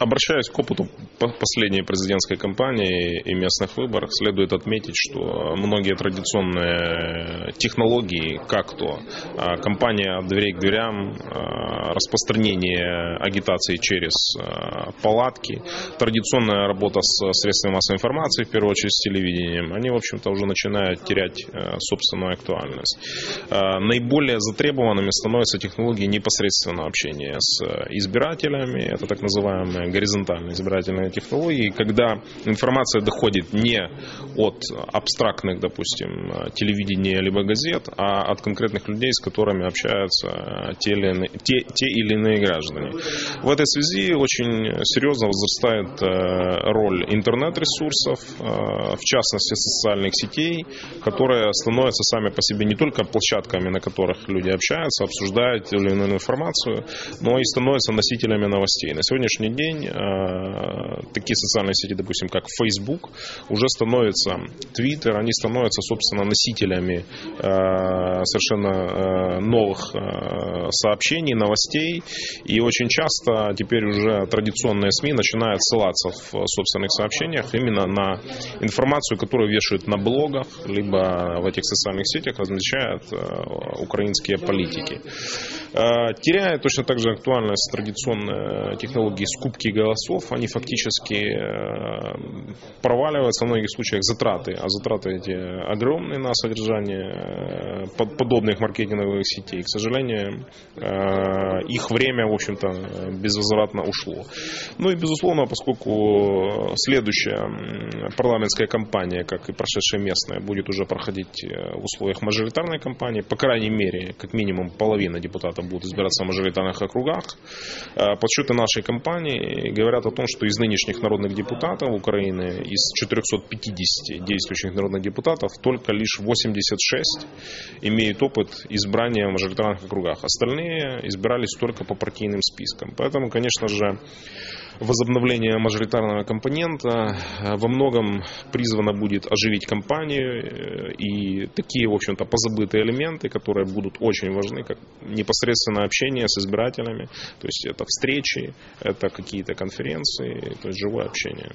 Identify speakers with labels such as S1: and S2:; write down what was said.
S1: Обращаясь к опыту последней президентской кампании и местных выборов, следует отметить, что многие традиционные технологии, как то а, кампания от дверей к дверям, а, распространение агитации через а, палатки, традиционная работа с средствами массовой информации, в первую очередь с телевидением, они, в общем-то, уже начинают терять собственную актуальность. Наиболее затребованными становятся технологии непосредственного общения с избирателями, это так называемые горизонтальной избирательной технологии, когда информация доходит не от абстрактных, допустим, телевидения либо газет, а от конкретных людей, с которыми общаются те или иные, те, те или иные граждане. В этой связи очень серьезно возрастает э, роль интернет-ресурсов, э, в частности социальных сетей, которые становятся сами по себе не только площадками, на которых люди общаются, обсуждают ту или иную информацию, но и становятся носителями новостей. На сегодняшний день день э, такие социальные сети, допустим, как Facebook, уже становятся Twitter, они становятся, собственно, носителями э, совершенно э, новых сообщений, новостей. И очень часто теперь уже традиционные СМИ начинают ссылаться в собственных сообщениях именно на информацию, которую вешают на блогах, либо в этих социальных сетях размещают украинские политики. Теряет точно так же актуальность традиционные технологии скупки голосов, они фактически э, проваливаются в многих случаях затраты, а затраты эти огромные на содержание э, подобных маркетинговых сетей. К сожалению, э, их время, в общем-то, безвозвратно ушло. Ну и, безусловно, поскольку следующая парламентская кампания, как и прошедшая местная, будет уже проходить в условиях мажоритарной кампании, по крайней мере, как минимум половина депутатов будут избираться в мажоритарных округах, подсчеты нашей кампании говорят о том, что из нынешних народных депутатов Украины, из 450 действующих народных депутатов, только лишь 86 имеют опыт избрания в мажоритарных округах. Остальные избирались только по партийным спискам. Поэтому, конечно же, возобновление мажоритарного компонента во многом призвано будет оживить компанию и такие, в общем-то, позабытые элементы, которые будут очень важны, как непосредственное общение с избирателями, то есть это встречи, это какие-то конференции, то есть живое общение.